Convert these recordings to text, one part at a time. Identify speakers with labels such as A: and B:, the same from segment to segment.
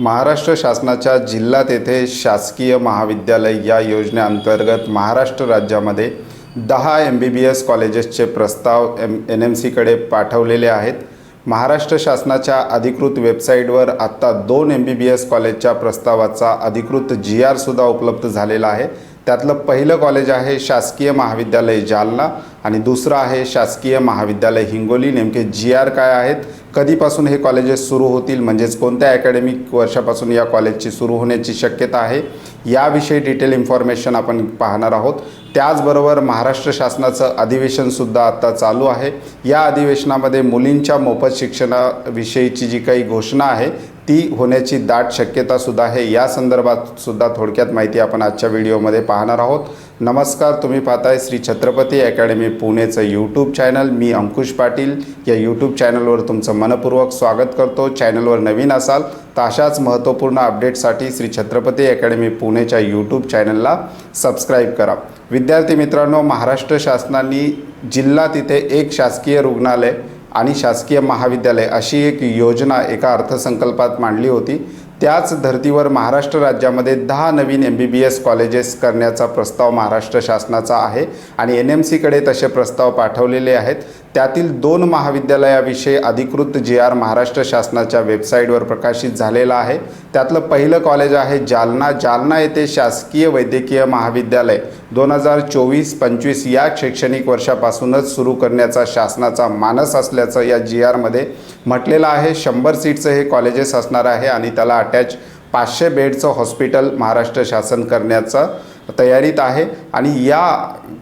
A: महाराष्ट्र शासनाच्या जिल्हा तेथे शासकीय महाविद्यालय या योजनेअंतर्गत महाराष्ट्र राज्यामध्ये दहा एम बी बी एस कॉलेजेसचे प्रस्ताव एम एन एम सीकडे पाठवलेले आहेत. महाराष्ट्र शासनाच्या अधिकृत वेबसाईटवर आत्ता दोन एम बी बी एस कॉलेजच्या प्रस्तावाचा अधिकृत जी आरसुद्धा उपलब्ध झालेला आहे. त्यातलं पहिलं कॉलेज आहे शासकीय महाविद्यालय जालना आणि दुसरं आहे शासकीय महाविद्यालय हिंगोली. नेमके जी आर काय आहेत? कधीपासून हे कॉलेजेस सुरू होतील? म्हणजेच कोणत्या अकॅडमिक वर्षापासून या कॉलेजची सुरू होण्याची शक्यता आहे? याविषयी डिटेल इन्फॉर्मेशन आपण पाहणार आहोत. त्याचबरोबर महाराष्ट्र शासनाचं अधिवेशनसुद्धा आत्ता चालू आहे. या अधिवेशनामध्ये मुलींच्या मोफत शिक्षणाविषयीची जी काही घोषणा आहे ती होण्याची दाट शक्यतासुद्धा आहे. या संदर्भात सुद्धा थोडक्यात माहिती आपण आजच्या व्हिडिओमध्ये पाहणार आहोत. नमस्कार तुम्ही पाहताय श्री छत्रपती अकॅडमी पुणेचं यूट्यूब चॅनल मी अंकुश पाटील. या यूट्यूब चॅनलवर तुमचं मनपूर्वक स्वागत करतो. चॅनलवर नवीन असाल तर अशाच महत्त्वपूर्ण अपडेटसाठी श्री छत्रपती अकॅडमी पुणेच्या यूट्यूब चॅनलला सबस्क्राईब करा. विद्यार्थी मित्रांनो महाराष्ट्र शासनाने जिल्हा तिथे एक शासकीय रुग्णालय आणि शासकीय महाविद्यालय अशी एक योजना एका अर्थसंकल्पात मांडली होती. त्याच धर्तीवर महाराष्ट्र राज्यामध्ये दहा नवीन M B B S colleges करण्याचा प्रस्ताव महाराष्ट्र शासनाचा आहे आणि एन एम सीकडे तसे प्रस्ताव पाठवलेले आहेत. त्यातील दोन महाविद्यालयाविषयी अधिकृत जी आर महाराष्ट्र शासनाच्या वेबसाईटवर प्रकाशित झालेला आहे. त्यातलं पहिलं कॉलेज आहे जालना. जालना येथे शासकीय वैद्यकीय महाविद्यालय दोन हजार चोवीस पंचवीस या शैक्षणिक वर्षापासूनच सुरू करण्याचा शासनाचा मानस असल्याचं या जी आरमध्ये म्हटलेलं आहे. शंभर सीटचं हे कॉलेजेस असणार आहे आणि त्याला अटॅच पाचशे बेडचं हॉस्पिटल महाराष्ट्र शासन करण्याचा तयारीत आहे आणि या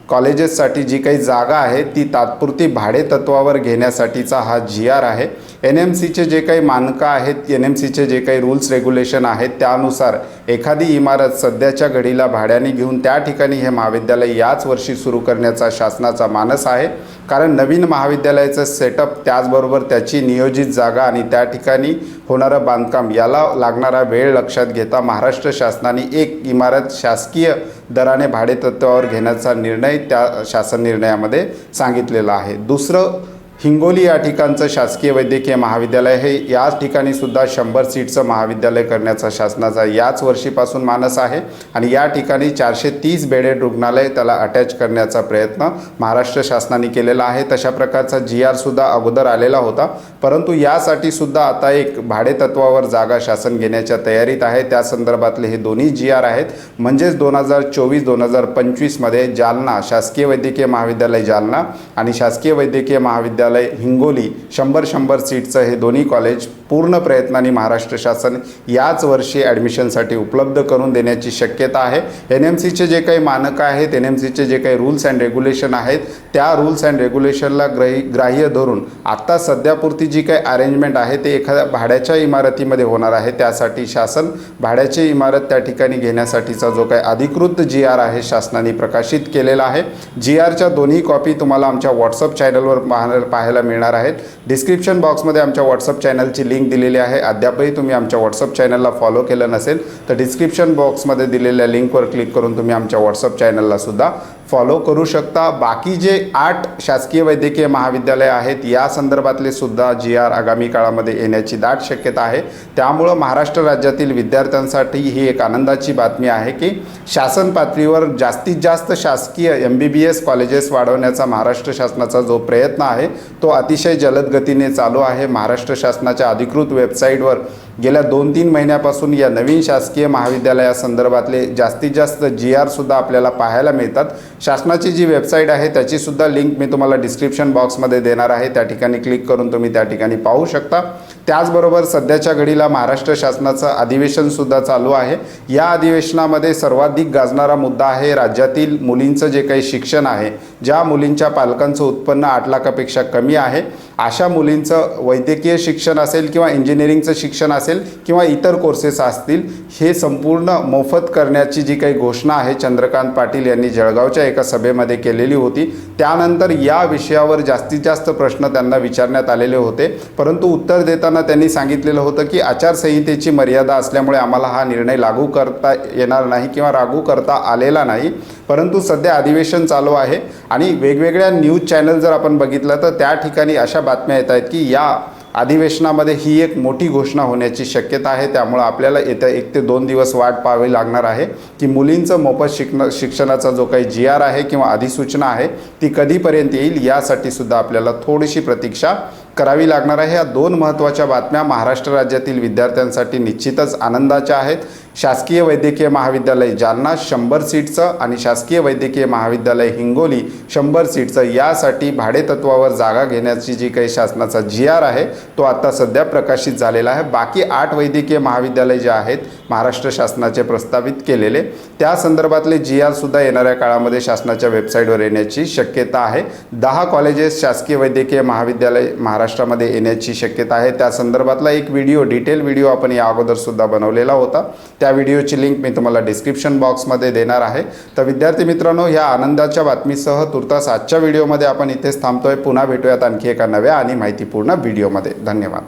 A: कॉलेजेससाठी जी काही जागा आहे ती तात्पुरती भाडेतत्वावर घेण्यासाठीचा हा जी आर आहे. एन एम सीचे जे काही मानकं आहेत एन एम सीचे जे काही रूल्स रेग्युलेशन आहेत त्यानुसार एखादी इमारत सध्याच्या घडीला भाड्याने घेऊन त्या ठिकाणी हे महाविद्यालय याच वर्षी सुरू करण्याचा शासनाचा मानस आहे. कारण नवीन महाविद्यालयाचं सेटअप त्याचबरोबर त्याची नियोजित जागा आणि त्या ठिकाणी होणारं बांधकाम याला लागणारा वेळ लक्षात घेता महाराष्ट्र शासनाने एक इमारत शासकीय दराने भाडेतत्वावर घेण्याचा निर्णय त्या शासन निर्णयामध्ये सांगितलेला आहे. दुसरं हिंगोली या ठिकाणचं शासकीय वैद्यकीय महाविद्यालय हे याच ठिकाणी सुद्धा शंभर सीटचं महाविद्यालय करण्याचा शासनाचा याच वर्षीपासून मानस आहे आणि या ठिकाणी चारशे तीस बेडेड रुग्णालय त्याला अटॅच करण्याचा प्रयत्न महाराष्ट्र शासनाने केलेला आहे. तशा प्रकारचा जी आरसुद्धा अगोदर आलेला होता. परंतु यासाठी सुद्धा आता एक भाडेतत्वावर जागा शासन घेण्याच्या तयारीत आहे. त्या संदर्भातले हे दोन्ही जी आर आहेत. म्हणजेच दोन हजार चोवीस दोन हजार पंचवीसमध्ये जालना शासकीय वैद्यकीय महाविद्यालय जालना आणि शासकीय वैद्यकीय महाविद्यालय महाविद्यालय हिंगोली शंभर शंभर सीटचं हे दोन्ही कॉलेज पूर्ण प्रयत्नाने महाराष्ट्र शासन याच वर्षी ॲडमिशनसाठी उपलब्ध करून देण्याची शक्यता आहे. एन एम सीचे जे काही मानकं आहेत एन एम सीचे जे काही रूल्स अँड रेग्युलेशन आहेत त्या रूल्स अँड रेग्युलेशनला ग्रही ग्राह्य धरून आत्ता सध्यापुरती जी काही अरेंजमेंट आहे ते एखाद्या भाड्याच्या इमारतीमध्ये होणार आहे. त्यासाठी शासन भाड्याची इमारत त्या ठिकाणी घेण्यासाठीचा जो काही अधिकृत जी आर आहे शासनाने प्रकाशित केलेला आहे. जी आरच्या दोन्ही कॉपी तुम्हाला आमच्या व्हॉट्सअप चॅनलवर पाहणार पाहायला मिळणार आहेत. डिस्क्रिप्शन बॉक्समध्ये आमच्या व्हॉट्सअप चॅनलची लिंक दिलेली आहे. अद्यापही तुम्ही आमच्या व्हॉट्सअप चॅनलला फॉलो केलं नसेल तर डिस्क्रिप्शन बॉक्समध्ये दिलेल्या लिंकवर क्लिक करून तुम्ही आमच्या व्हॉट्सअप चॅनलला सुद्धा फॉलो करू शकता. बाकी जे आठ शासकीय वैद्यकीय महाविद्यालय आहेत या संदर्भातले सुद्धा जी आर आगामी काळामध्ये येण्याची दाट शक्यता आहे. त्यामुळं महाराष्ट्र राज्यातील विद्यार्थ्यांसाठी ही एक आनंदाची बातमी आहे की शासन पातळीवर जास्तीत जास्त शासकीय M B B S colleges वाढवण्याचा महाराष्ट्र शासनाचा जो प्रयत्न आहे तो अतिशय जलद गतीने चालू आहे. महाराष्ट्र शासनाच्या अधिकृत वेबसाईटवर गेल्या दोन तीन महिन्यापासून या नवीन शासकीय महाविद्यालयासंदर्भातले जास्तीत जास्त जी आरसुद्धा आपल्याला पाहायला मिळतात. शासनाची जी वेबसाईट आहे त्याचीसुद्धा लिंक मी तुम्हाला डिस्क्रिप्शन बॉक्समध्ये देणार आहे. त्या ठिकाणी क्लिक करून तुम्ही त्या ठिकाणी पाहू शकता. त्याचबरोबर सध्याच्या घडीला महाराष्ट्र शासनाचं अधिवेशनसुद्धा चालू आहे. या अधिवेशनामध्ये सर्वाधिक गाजणारा मुद्दा आहे राज्यातील मुलींचं जे काही शिक्षण आहे ज्या मुलींच्या पालकांचं उत्पन्न आठ लाखापेक्षा कमी आहे. अशा मुलींचं वैद्यकीय शिक्षण असेल किंवा इंजिनिअरिंगचं शिक्षण असेल किंवा इतर कोर्सेस असतील हे संपूर्ण मोफत करण्याची जी काही घोषणा आहे चंद्रकांत पाटील यांनी जळगावच्या एका सभेमध्ये केलेली होती. त्यानंतर या विषयावर जास्तीत जास्त प्रश्न त्यांना विचारण्यात आलेले होते. परंतु उत्तर देताना त्यांनी सांगितलेलं होतं की आचारसंहितेची मर्यादा असल्यामुळे आम्हाला हा निर्णय लागू करता येणार नाही किंवा लागू करता आलेला नाही. परंतु सध्या अधिवेशन चालू आहे आणि वेगवेगळ्या न्यूज चॅनल जर आपण बघितलं तर त्या ठिकाणी अशा बातम्या येत आहेत की या अधिवेशनामध्ये ही एक मोठी घोषणा होण्याची शक्यता आहे. त्यामुळं आपल्याला येत्या एक ते दोन दिवस वाट पाहावी लागणार आहे की मुलींचं मोफत शिकणं शिक्षणाचा जो काही जी आर आहे किंवा अधिसूचना आहे ती कधीपर्यंत येईल यासाठी सुद्धा आपल्याला थोडीशी प्रतीक्षा करावी लागणार आहे. या दोन महत्त्वाच्या बातम्या महाराष्ट्र राज्यातील विद्यार्थ्यांसाठी निश्चितच आनंदाच्या आहेत. शासकीय वैद्यकीय महाविद्यालय जालना शंभर सीटचं आणि शासकीय वैद्यकीय महाविद्यालय हिंगोली शंभर सीटचं. यासाठी भाडेतत्वावर जागा घेण्याची जी काही शासनाचा जी आर आहे तो आता सध्या प्रकाशित झालेला आहे. बाकी आठ वैद्यकीय महाविद्यालय जे आहेत महाराष्ट्र शासनाचे प्रस्तावित केलेले. त्या संदर्भातले जी आरसुद्धा येणाऱ्या काळामध्ये शासनाच्या वेबसाईटवर येण्याची शक्यता आहे. दहा कॉलेजेस शासकीय वैद्यकीय महाविद्यालय महाराष्ट्रामध्ये येण्याची शक्यता आहे. त्या संदर्भातला एक व्हिडिओ डिटेल व्हिडिओ आपण या अगोदरसुद्धा बनवलेला होता. त्या व्हिडिओची लिंक मी तुम्हाला डिस्क्रिप्शन बॉक्समध्ये देणार आहे. तर विद्यार्थी मित्रांनो ह्या आनंदाच्या बातमीसह तुर्तास आजच्या व्हिडिओमध्ये आपण इथेच थांबतोय. पुन्हा भेटूयात आणखी एका नव्या आणि माहितीपूर्ण व्हिडिओमध्ये. धन्यवाद.